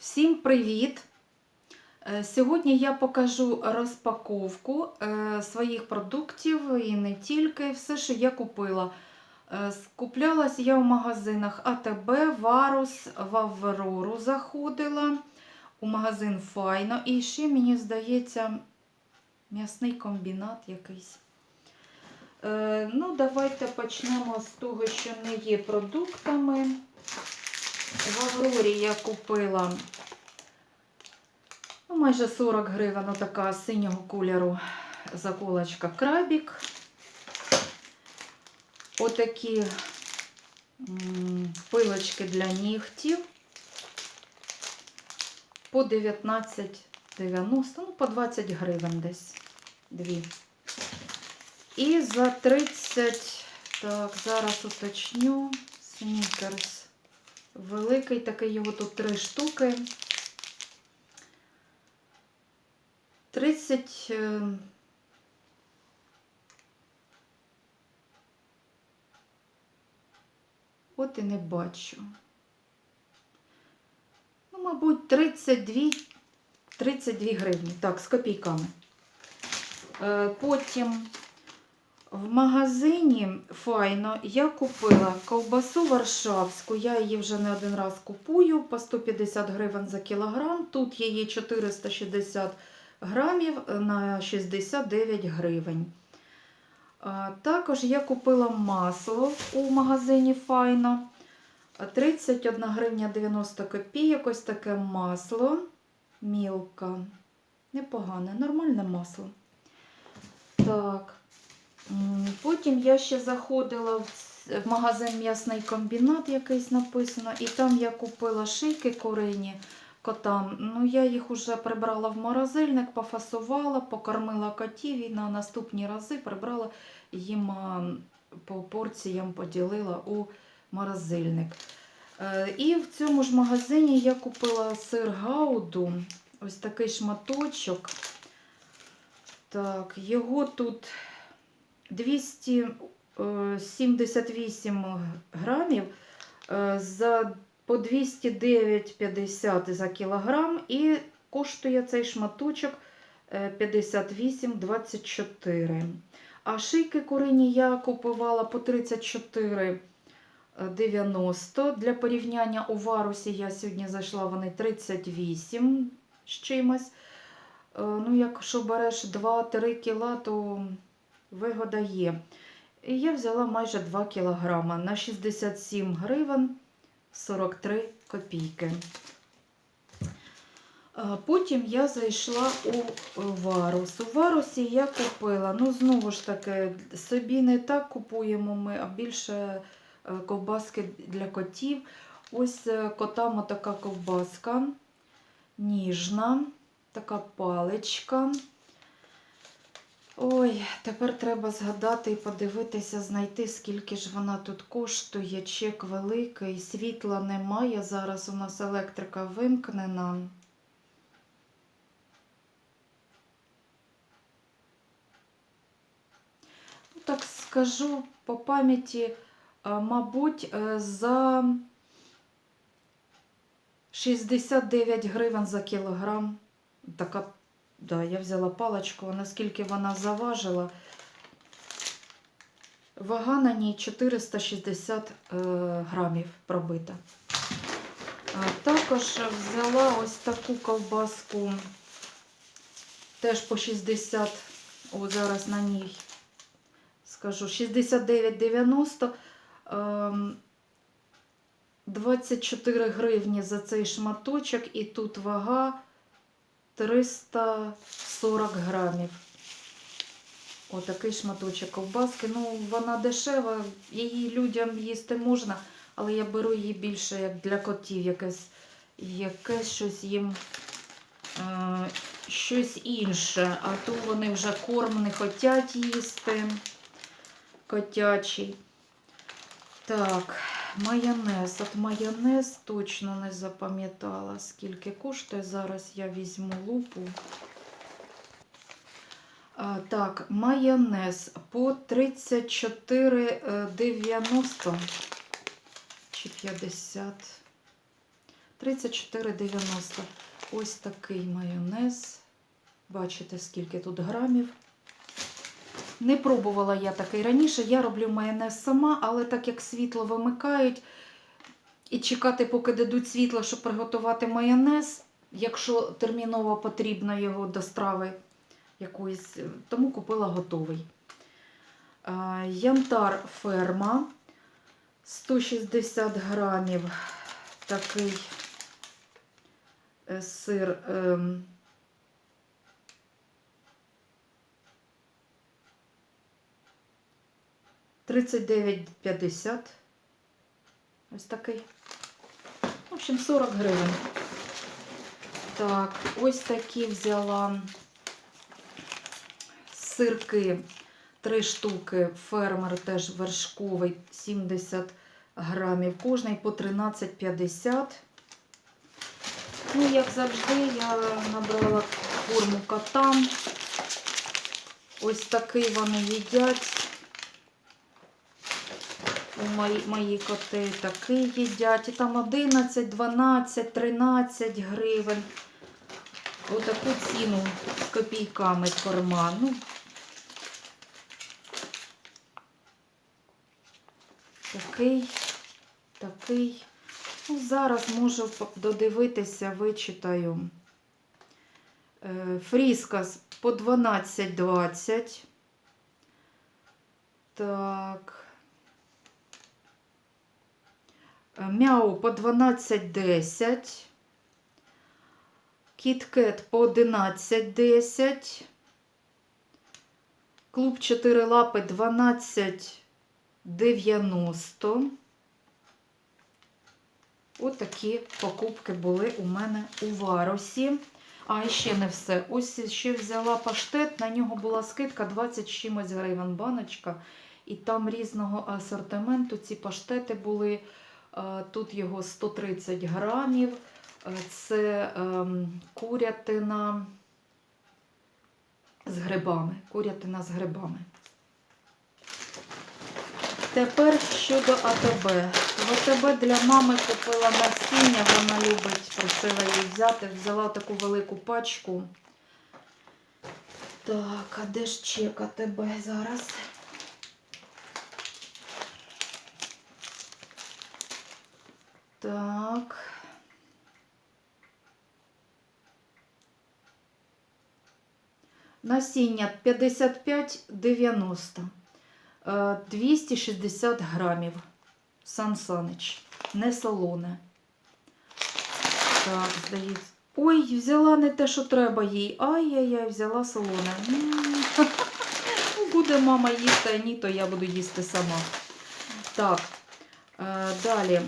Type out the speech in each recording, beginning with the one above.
Всім привіт! Е, Сьогодні я покажу розпаковку е, своїх продуктів і не тільки все, що я купила. Е, Скуплялась я в магазинах АТБ, Варус, в Аврору заходила, у магазин Файно. І ще, мені здається, м'ясний комбінат якийсь. Ну, давайте почнемо з того, що не є продуктами. В Аврорі я купила ну, майже 40 гривень, така синього кольору заколочка крабік. Отакі пилочки для нігтів по 19,90, ну по 20 гривень десь дві. І за 30, так, зараз уточню, снікерс. Великий такий, його тут три штуки. 30. е, От і не бачу. Ну, мабуть, 32, 32 гривні. Так, з копійками. Е, Потім в магазині файно я купила ковбасу варшавську. Я її вже не один раз купую по 150 гривень за кілограм. Тут її 460 грамів на 69 гривень. Також я купила масло у магазині Файно. 31 гривня 90 копійок. Ось таке масло. Мілка. Непогане, нормальне масло. Так. Потім я ще заходила в магазин м'ясний комбінат, якийсь написано, і там я купила шийки курині котам. Ну, я їх уже прибрала в морозильник, пофасувала, покормила котів і на наступні рази прибрала їм по порціям поділила у морозильник. Е, І в цьому ж магазині я купила сир гауду, ось такий шматочок. Так, його тут 278 грамів е, за по 209,50 за кілограм і коштує цей шматочок е, 58,24. А шийки курині я купувала по 34,90. Для порівняння у варусі я сьогодні зайшла, вони 38 з чимось. Е, Ну, якщо береш 2-3 кіла, то вигода є. І я взяла майже 2 кілограма на 67 гривень 43 копійки. Потім я зайшла у Варус. У Варусі я купила, ну, знову ж таки, собі не так купуємо ми, а більше е, ковбаски для котів. Ось е, котам така ковбаска ніжна, така паличка. Ой, тепер треба згадати і подивитися, знайти, скільки ж вона тут коштує. Чек великий, світла немає. Зараз у нас електрика вимкнена. Ну, так скажу по пам'яті, мабуть, е, за 69 гривень за кілограм. Така Да, я взяла паличку, наскільки вона заважила. Вага на ній 460 е, грамів пробита. Також взяла ось таку ковбаску, теж по 60, о, зараз на ній скажу, 69,90. Ем, 24 гривні за цей шматочок, і тут вага 340 грамів. Отакий шматочок ковбаски. Ну, вона дешева, її людям їсти можна, але я беру її більше як для котів, якесь, якесь щось їм е, щось інше. А то вони вже корм не хочуть їсти. Котячий. Так, майонез. От майонез точно не запам'ятала, скільки коштує. Зараз я візьму лупу. Так, майонез по 34,90 чи 50. 34,90. Ось такий майонез. Бачите, скільки тут грамів. Не пробувала я такий раніше. Я роблю майонез сама, але так як світло вимикають, і чекати, поки дадуть світло, щоб приготувати майонез, якщо терміново потрібно його до страви якоїсь, е, тому купила готовий. Янтар ферма 160 грамів. Такий е, сир. Ем, Тридцять дев'ять п'ятдесят. Ось такий. В общем, 40 гривень. Так, ось такі взяла сирки. Три штуки. Фермер теж вершковий 70 грамів. Кожний по 13,50. Ну, як завжди, я набрала форму котам. Ось такий вони їдять. У мої, мої коти такий їдять. І там 11, 12, 13 гривень. Отаку ціну з копійками корма. Ну, такий, такий. Ну, зараз можу додивитися, вичитаю. Е, Фріскас по 12,20. Так. Е, Мяу по 12,10. Кіткет по 11,10. Клуб 4 лапи 12,90. От такі покупки були у мене у Варусі. А, ще не все. Ось ще взяла паштет, на нього була скидка 20 з чимось гривень баночка. І там різного асортименту ці паштети були. Е, Тут його 130 грамів. Е, Це ем, курятина з грибами. Курятина з грибами. Тепер щодо АТБ. В АТБ для мами купила насіння, вона любить, просила її взяти. Взяла таку велику пачку. Так, а де ж чек АТБ зараз? Так. Насіння 55,90. Е, 260 грамів. Сан Санич. Не солоне. Так, здається. Ой, взяла не те, що треба їй. Ай-яй-яй, взяла солоне. Буде мама їсти, а ні, то я буду їсти сама. Так, е, далі.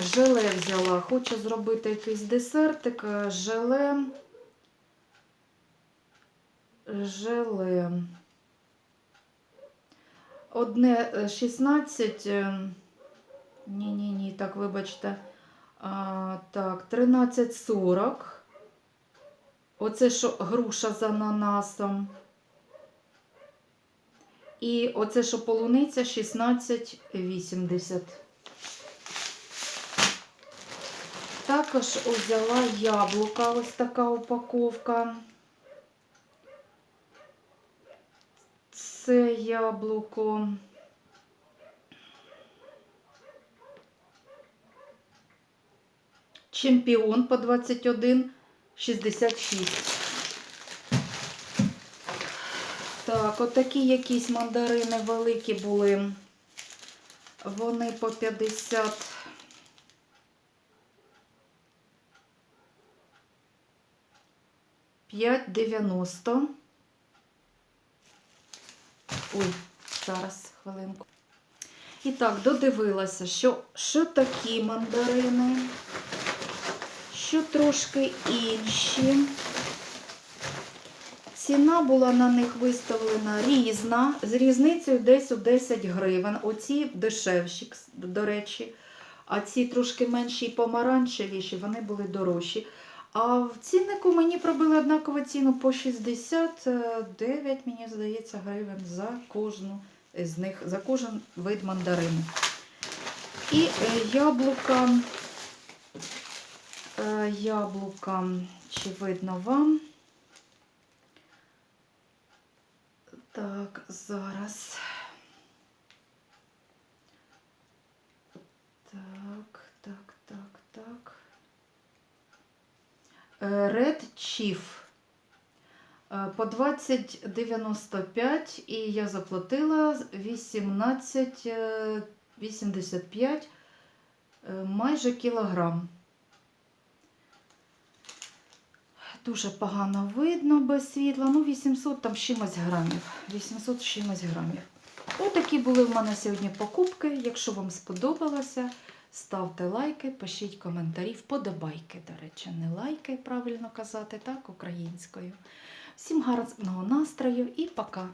Желе взяла. Хочу зробити якийсь десертик. Е, Желе. Желе. Одне е, 16. е, Ні-ні-ні, так, вибачте. А, так, 13,40. Оце що груша з ананасом. І оце що полуниця 16,80. Також взяла яблука, ось така упаковка. Це яблуко. Чемпіон по 21,66. Так, отакі якісь мандарини великі були. Вони по 50. П'ять дев'яносто. Ой, зараз, хвилинку. І так, додивилася, що, що такі мандарини, що трошки інші. Ціна була на них виставлена різна, з різницею десь у 10 гривень. Оці дешевші, до речі, а ці трошки менші і помаранчевіші, вони були дорожчі. А в ціннику мені пробили однакову ціну по 69, мені здається, гривень за кожну з них, за кожен вид мандарину. І е, яблука Е, Яблука, чи видно вам? Так, зараз. Так, так, так, так. Е, Red Chief. Е, По 20,95 і я заплатила 18,85 е, майже кілограм. Дуже погано видно без світла. Ну, 800 там чимось грамів. 800 з чимось грамів. Отакі були в мене сьогодні покупки. Якщо вам сподобалося, ставте лайки, пишіть коментарі, вподобайки, до речі, не лайки, правильно казати, так, українською. Всім гарного настрою і пока!